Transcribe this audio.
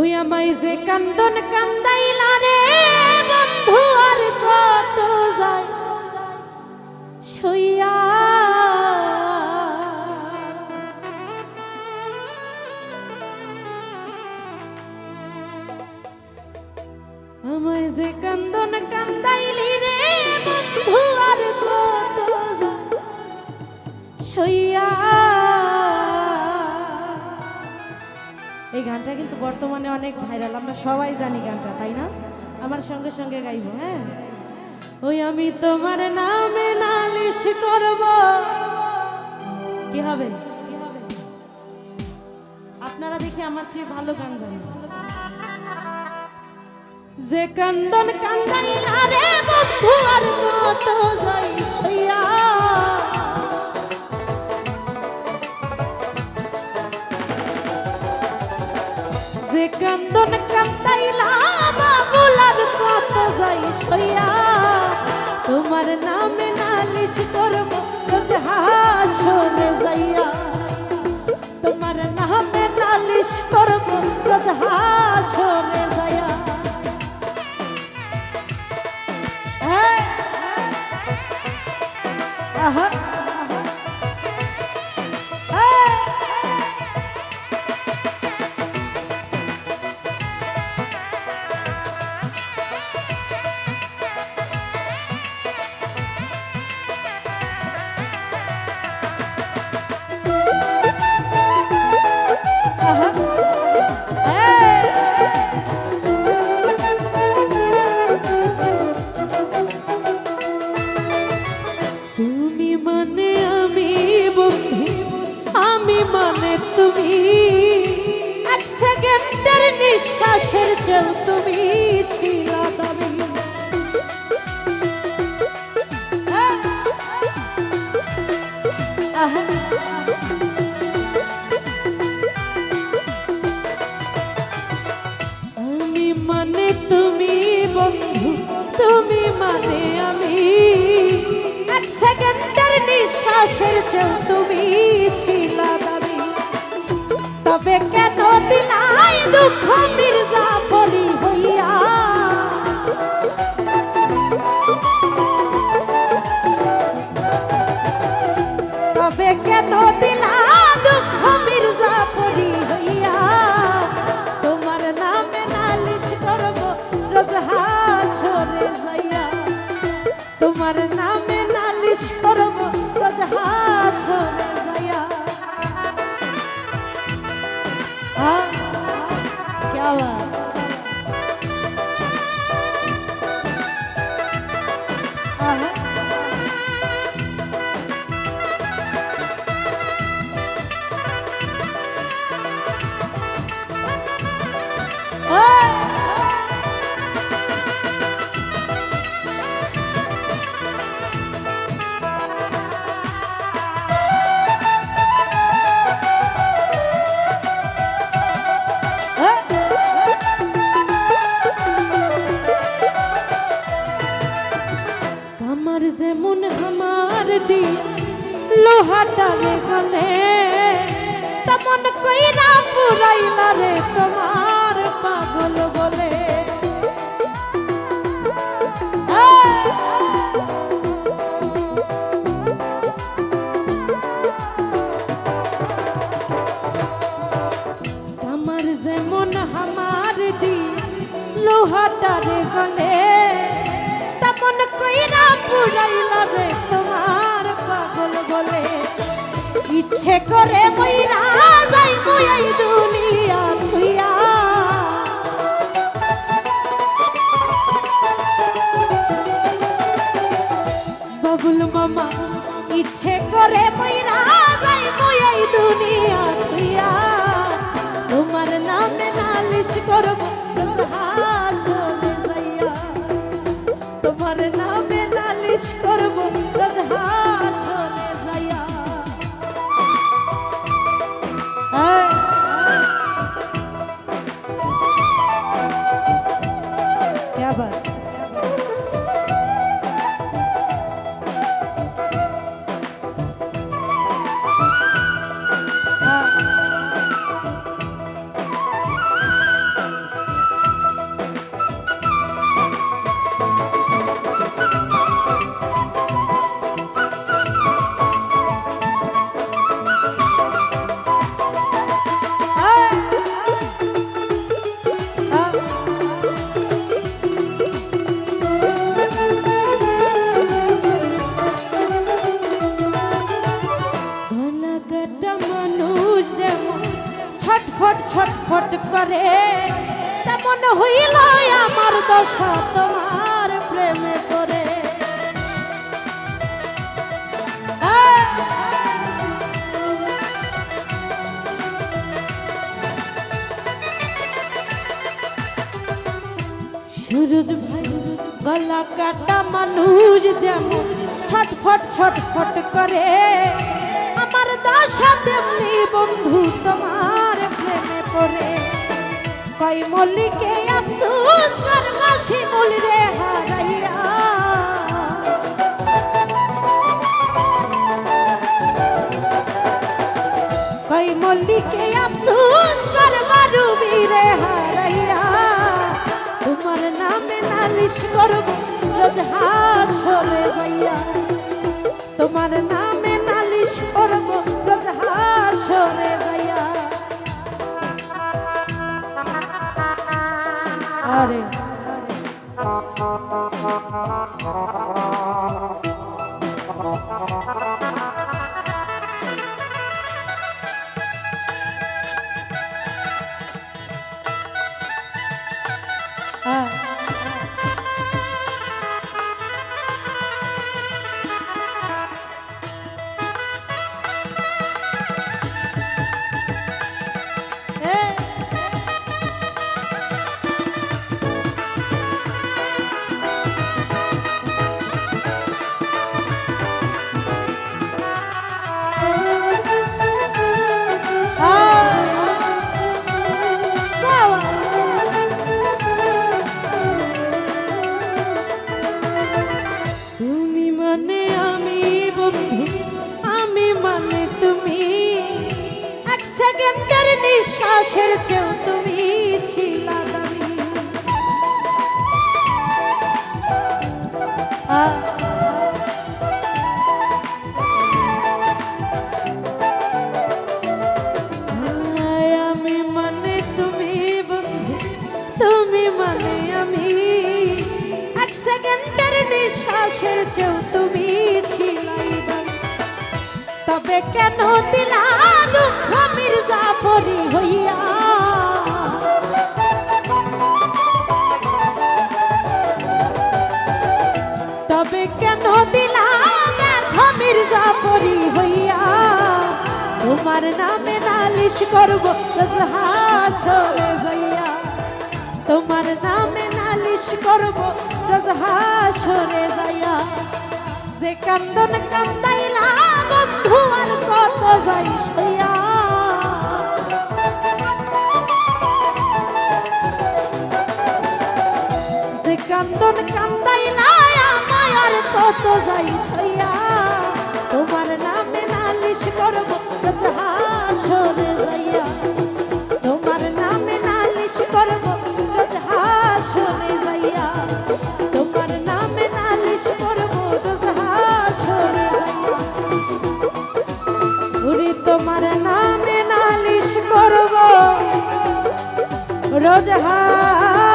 ওই আমায় যে কান্দন কান্দাইলা রে, বন্ধু, আর কত যায়? সইয়া আমায় যে কান্দন কান্দাইলি রে, বন্ধু, আর কত যায়? সইয়া গানটা কিন্তু বর্তমানে অনেক ভাইরাল। আমরা সবাই জানি গানটা, তাই না? আমার সঙ্গে সঙ্গে গাইবো হ্যাঁ? ওই আমি তোমার নামে নালিশ করব। কি হবে? আপনারা দেখি আমার চেয়ে ভালো গান জানেন। যে কান্দন কান্দাইলা রে বন্ধু আর কত সেকেন্ডের নিঃশ্বাসের চেয়েও তুমি ছিল দামি। আমি মানে তুমি বন্ধু, তুমি মানে আমি। এক সেকেন্ডের নিঃশ্বাসের চেয়েও তুমি ছিল তবে কেন দিলাই দুঃখ মির্জা বলি হইয়া? তবে কেন দিলা তোমার নামে নালিশ করব, রোজ হাসরে हाँ क्या बात তেমন কইরা পুরাইলা রে তোমার পাগল বলে। আমার যেমন আমার দি লোহাটা রে গলে, তেমন কইরা পুরাইলা রে তোমার পাগল বলে। ইচ্ছে করে মইরা যাই মই এই দুনিয়া তেমন হইল আমার দশা তোমার প্রেমে আহ! সুরজ ভাই, গলা কাটা মানুষ যেমন ছটফট ছটফট করে। আমার দশা তেমনি বন্ধু তোমার। পড়ে কই মল্লিকে আফসোস কর মাসি মলি রে হারাইয়া। কই মল্লিকে আফসোস কর মারুবি রে হারাইয়া। তোমার নামে নালিশ করব, রোজ হাসরে যাইয়া তোমার নামে নালিশ করব, রোজ হাসরে যাইয়া আরে নিঃশ্বাসের চেয়েও তুমি ছিলা দামি আমি মানে তুমি তুমি মানে। তবে কেন দিলা তোমার নামে নালিশ করব। হাসরে যাইয়া তোমার নামে নালিশ করব। রোজ হাসরে যাইয়া যে কান্দন কান্দাইলা বন্ধু আর কত যাই সইয়া। যে কান্দন কান্দাইলা আমায় আর কত যাই সইয়া, তোমার নামে করব হাসরে যাইয়া তোমার নামে নালিশ করব হাসরে যাইয়া তোমার নামে নালিশ করব হাসরে যাইয়া ওরে তোমার নামে নালিশ করব, রোজ হাসরে